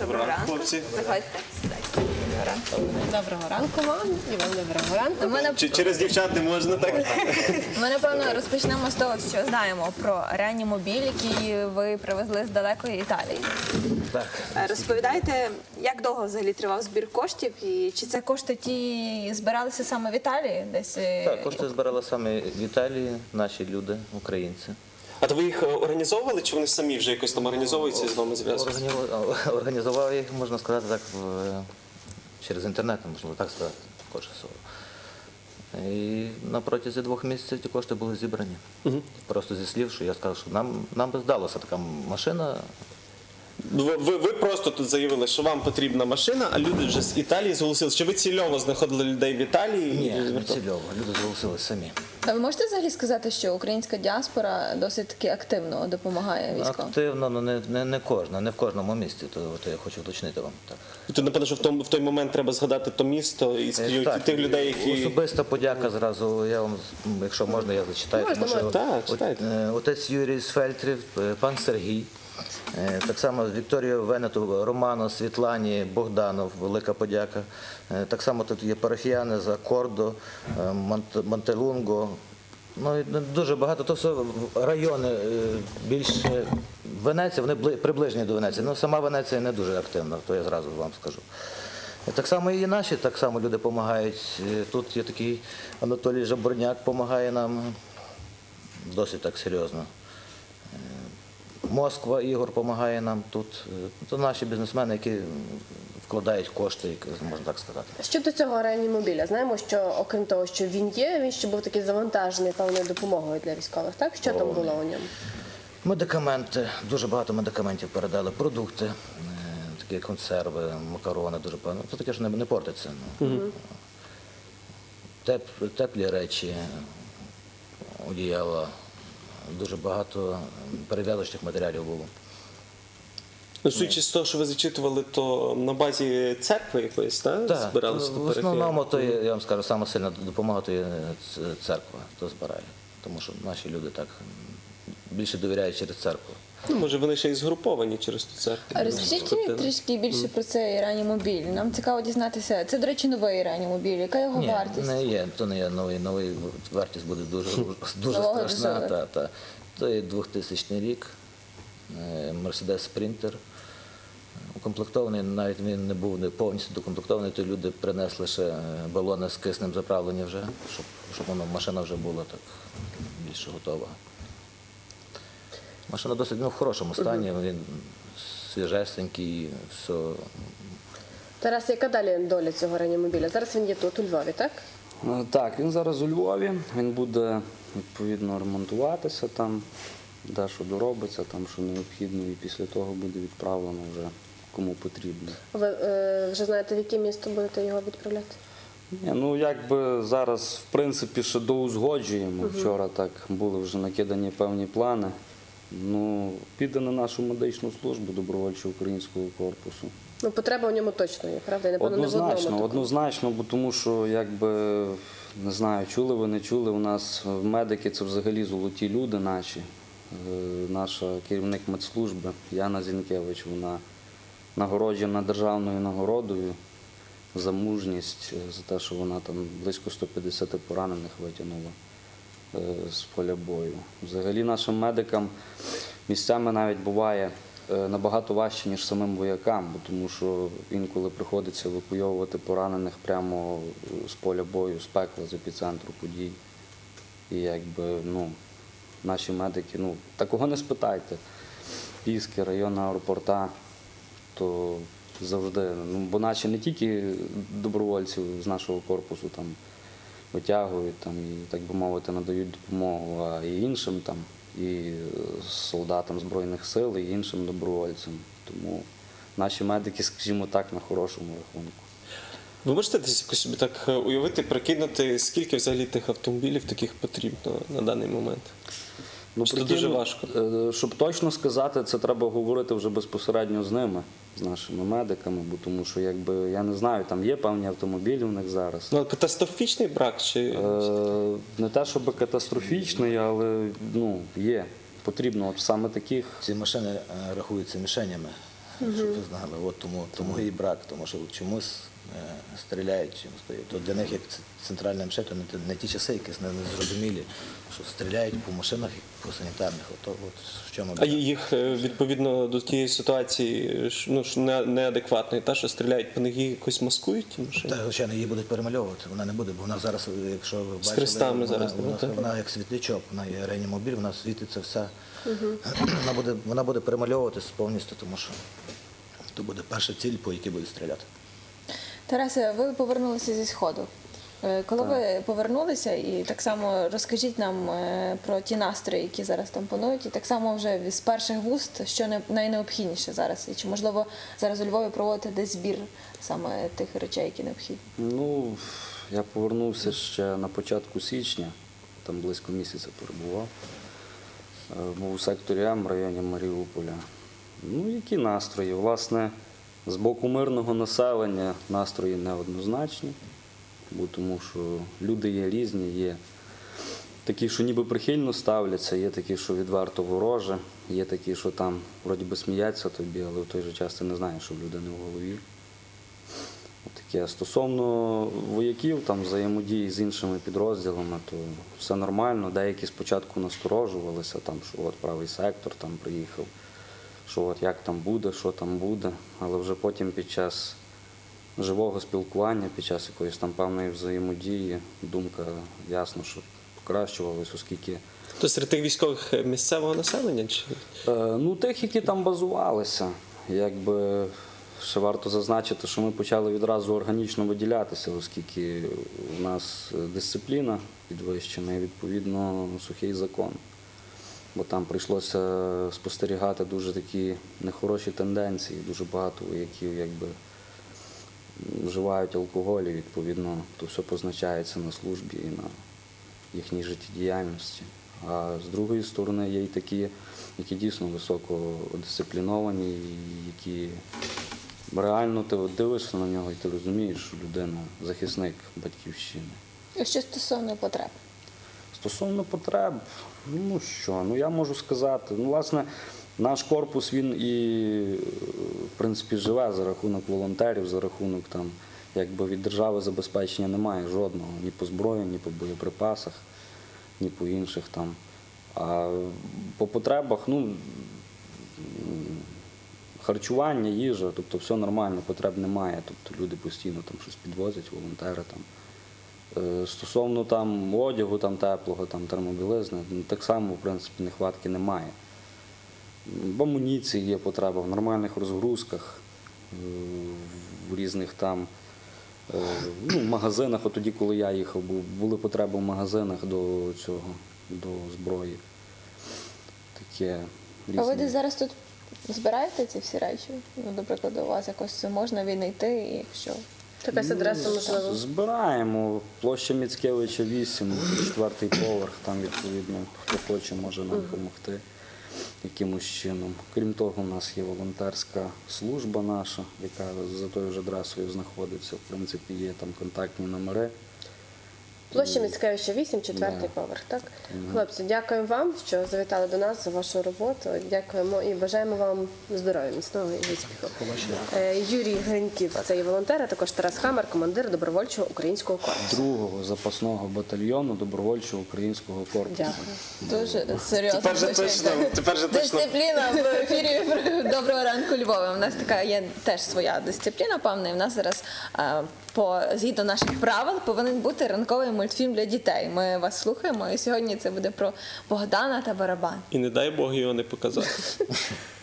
Доброго ранку. хлопці. Заходьте, сідайте. Доброго ранку. Вам і вам доброго ранку. Ми, Чи через дівчат не можна так? ми напевно розпочнемо з того, що знаємо про реанімобіль, який ви привезли з далекої Італії. Так. Е, Розповідайте, як довго взагалі тривав збір коштів, і чи це кошти ті збиралися саме в Італії? Десь е, Так, кошти збирали саме в Італії, наші люди, українці. А то ви їх е, організовували, чи вони самі вже якось там організовуються і з вами зв'язуються? Організував- їх, можна сказати, так в- через інтернет, можливо, так сказати, кошти слово. І на протязі двох місяців ті кошти були зібрані. Просто зі слів, що я сказав, що нам, нам би здалася така машина. Ви, ви, ви просто тут заявили, що вам потрібна машина, а люди вже з Італії зголосилися. Чи ви цільово знаходили людей в Італії? Ні, не цільово, люди зголосились самі. А ви можете взагалі сказати, що українська діаспора досить таки активно допомагає військовим? Активно, але не, не, не кожна, не в кожному місті, то, то я хочу уточнити вам. Так. Тут, напевно, що в, тому, в той момент треба згадати то місто і скажімо, Так, тих людей, які. Особиста подяка зразу. Я вам, якщо можна, я зачитаю. Можна, тому що. Так, от- читайте. е, Отець Юрій з Фельтрів, е, пан Сергій. Е, Так само Вікторію Венету, Роману, Світлані, Богданов, велика подяка. Е, Так само тут є парафіяни з Акордо, е, Монтелунго. Ну, дуже багато. То все райони більше Венеція, вони приближені до Венеції. Ну, сама Венеція не дуже активна, то я зразу вам скажу. Так само і наші, так само люди допомагають. Тут є такий Анатолій Жаборняк, допомагає нам досить так серйозно. Москва Ігор допомагає нам тут. Це наші бізнесмени, які вкладають кошти, можна так сказати. Щодо цього реанімобіля, знаємо, що окрім того, що він є, він ще був такий завантажений певною допомогою для військових. Так що там було у ньому? Медикаменти, дуже багато медикаментів передали, продукти, е, такі консерви, макарони, дуже багато. Це таке, що не, портиться. Ну. Теп, теплі речі, одіяла, дуже багато перев'язочних матеріалів було. Ну, судячи з того, що ви зачитували, то на базі церкви якоїсь, так? Так, збиралися до в основному то я вам скажу, саме сильна допомога то є церква, то збирає. Тому що наші люди так більше довіряють через церкву. Ну, може, вони ще й згруповані через ту церкву. Розкажіть Тобто, трішки більше про цей реанімобіль. Нам цікаво дізнатися. Це, до речі, новий реанімобіль. Яка його Ні, вартість? не є, то не є новий, новий вартість буде дуже, дуже Нового страшна. дизелю. Та, та. То є 2000 рік, е, Mercedes Sprinter. Укомплектований, навіть він не був не повністю докомплектований, то люди принесли ще е, балони з киснем заправлені вже, щоб, щоб воно, машина вже була так більше готова. Машина досить ну, в хорошому стані, він свіжесенький, все Тарас, яка далі доля цього реанімобіля? Зараз він є тут, у Львові, так? Е, Так, він зараз у Львові. Він буде відповідно ремонтуватися там, де що доробиться, там що необхідно, і після того буде відправлено вже кому потрібно. Ви е, вже знаєте, в яке місто будете його відправляти? Ні, ну якби зараз, в принципі, ще доузгоджуємо. Вчора так були вже накидані певні плани. Ну, піде на нашу медичну службу добровольчого українського корпусу. Ну, потреба в ньому точно є, правда? Напевно, не Однозначно, такому. однозначно, бо тому що якби не знаю, чули ви, не чули. У нас медики це взагалі золоті люди наші. Е, Наша керівник медслужби Яна Зінкевич, вона нагороджена державною нагородою за мужність, е, за те, що вона там близько 150 поранених витягнула з поля бою. Взагалі нашим медикам місцями навіть буває е, набагато важче, ніж самим воякам, тому що інколи приходиться евакуйовувати поранених прямо е, з поля бою, з пекла, з епіцентру подій. І якби, ну, наші медики, ну, такого не спитайте. Піски, районна аеропорта, то завжди, ну, бо наші не тільки добровольців з нашого корпусу там витягують там, і, так би мовити, надають допомогу, а і іншим там, і е, солдатам Збройних сил, і іншим добровольцям. Тому наші медики, скажімо так, на хорошому рахунку. Ви можете десь якось собі так е, уявити, прикинути, скільки взагалі тих автомобілів таких потрібно на даний момент? Ну, це прикину, дуже важко? е, Щоб точно сказати, це треба говорити вже безпосередньо з ними, з нашими медиками, бо тому що якби я не знаю, там є певні автомобілі у них зараз. Ну, катастрофічний брак чи Е, Не те, щоб катастрофічний, але ну, є. Потрібно от саме таких. Ці машини е, рахуються мішенями щоб ви знали. От тому, тому і брак, тому що чомусь стріляють чимось. То- То для них як центральне МШ, то не, ті часи, якісь не, не зрозумілі, що стріляють по машинах і по санітарних. Ото от в чому А їх е, відповідно до тієї ситуації ну, неадекватної, та що стріляють по них її якось маскують ті машини? Та, звичайно, її будуть перемальовувати. Вона не буде, бо вона зараз, якщо ви бачили, хрестами вона, зараз, вона, так? вона як світлячок, вона є реанімобіль, вона світиться вся. Вона буде, вона буде перемальовуватись повністю, тому що то буде перша ціль, по якій будуть стріляти. Тарасе, ви повернулися зі сходу. Е, Коли ви повернулися, і так само розкажіть нам е, про ті настрої, які зараз там панують, і так само вже з перших вуст, що не- найнеобхідніше зараз, і чи можливо зараз у Львові проводити десь збір саме тих речей, які необхідні? Ну, я повернувся ще на початку січня, там близько місяця перебував. Е, Був у секторі М в районі Маріуполя. Ну, які настрої? Власне, з боку мирного населення настрої неоднозначні, тому що люди є різні, є такі, що ніби прихильно ставляться, є такі, що відверто вороже, є такі, що там вроді би сміяться тобі, але в той же час ти не знаєш, що в людини в голові. Таке. Стосовно вояків, там взаємодії з іншими підрозділами, то все нормально. Деякі спочатку насторожувалися, там, що от правий сектор там приїхав, що от як там буде, що там буде. Але вже потім під час живого спілкування, під час якоїсь там певної взаємодії, думка ясно, що покращувалась, оскільки То серед тих військових е, місцевого населення? Чи? Е, Ну, тих, які там базувалися, якби ще варто зазначити, що ми почали відразу органічно виділятися, оскільки у нас дисципліна підвищена і відповідно сухий закон. Бо там прийшлося спостерігати дуже такі нехороші тенденції, дуже багато вояків якби вживають алкоголь, і відповідно то все позначається на службі і на їхній життєдіяльності. А з другої сторони є й такі, які дійсно високо дисципліновані, які реально ти дивишся на нього і ти розумієш, що людина захисник батьківщини. Що стосовно потреб? Стосовно потреб, ну що, ну я можу сказати, ну, власне, наш корпус він і в принципі живе за рахунок волонтерів, за рахунок там, якби від держави забезпечення немає жодного, ні по зброї, ні по боєприпасах, ні по інших там. А по потребах, ну харчування, їжа, тобто все нормально, потреб немає. Тобто люди постійно там щось підвозять, волонтери там. Е, Стосовно там одягу там теплого, там термобілизни, ну, так само, в принципі, нехватки немає. В амуніції є потреба, в нормальних розгрузках, е, в різних там е, ну, магазинах. От тоді, коли я їхав, були потреби в магазинах до цього, до зброї. Таке А ви десь зараз тут збираєте ці всі речі? Ну, до прикладу, у вас якось це можна віднайти, і якщо Якась адреса можливо. Збираємо. Площа Міцкевича 8, четвертий поверх, там відповідно, хто хоче, може нам допомогти якимось чином. Крім того, у нас є волонтерська служба наша, яка за тою ж адресою знаходиться. В принципі, є там контактні номери. Площа Міцкевича 8, четвертий поверх. Так, хлопці, дякуємо вам, що завітали до нас за вашу роботу. Дякуємо і бажаємо вам здоров'я, міцного і успіху. Е, Юрій Гриньків, це є волонтер, а також Тарас Хамер, командир добровольчого українського корпусу. Другого запасного батальйону добровольчого українського корпусу. Дякую. дуже серйозно. Тепер же точно, тепер же точно. Дисципліна в ефірі Доброго ранку Львова. У нас така є теж своя дисципліна, певна. І в нас зараз а, по згідно наших правил повинен бути ранковий мультфільм для дітей. Ми вас слухаємо, і сьогодні це буде про Богдана та Барабан. І не дай Бог його не показати.